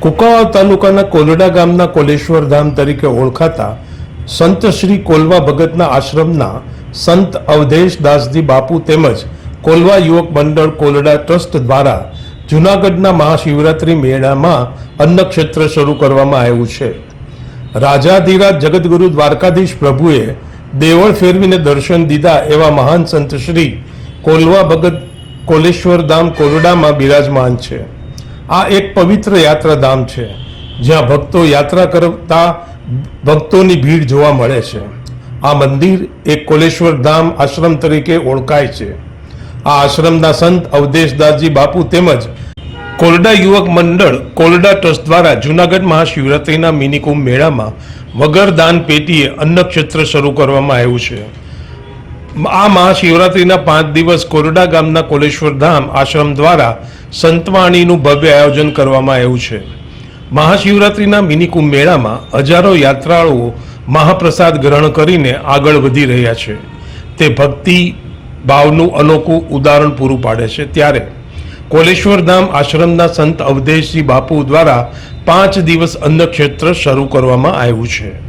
કુકાવા તાલુકાના કોલડા ગામના કોલેશ્વર ધામ તરીકે ઓળખાતા સંત શ્રી કોલવા ભગતના આશ્રમના સંત અવધેશ દાસજી બાપુ તેમજ કોલવા યુવક મંડળ કોલડા ટ્રસ્ટ દ્વારા જૂનાગઢના મહાશિવરાત્રિ મેળામાં અન્નક્ષેત્ર શરૂ કરવામાં આવ્યું છે. રાજાધિરાજ જગદગુરુ દ્વારકાધીશ પ્રભુએ દેવળ ફેરવીને દર્શન દીધા એવા મહાન સંત શ્રી કોલવા ભગત કોલેશ્વર ધામ કોલડામાં બિરાજમાન છે. આ એક પવિત્ર યાત્રાધામ છે, જ્યાં ભક્તો યાત્રા કરતા ભક્તોની ભીડ જોવા મળે છે. આ મંદિર એક કોલેશ્વર ધામ આશ્રમ તરીકે ઓળખાય છે. આ આશ્રમના સંત અવધેશદાસજી બાપુ તેમજ કોરડા યુવક મંડળ કોરડા ટ્રસ્ટ દ્વારા જૂનાગઢ મહાશિવરાત્રિના મિનિકુંભ મેળામાં વગર દાન પેટીએ અન્નક્ષેત્ર શરૂ કરવામાં આવ્યું છે. આ મહાશિવરાત્રિના પાંચ દિવસ કોરડા ગામના કોલેશ્વર ધામ આશ્રમ દ્વારા સંતવાણીનું ભવ્ય આયોજન કરવામાં આવ્યું છે. મહાશિવરાત્રિના મિનિકુંભ મેળામાં હજારો યાત્રાળુઓ મહાપ્રસાદ ગ્રહણ કરીને આગળ વધી રહ્યા છે. તે ભક્તિ ભાવનું અનોખું ઉદાહરણ પૂરું પાડે છે. ત્યારે કોલેશ્વર ધામ આશ્રમના સંત અવધેશજી બાપુ દ્વારા પાંચ દિવસ અન્નક્ષેત્ર શરૂ કરવામાં આવ્યું છે.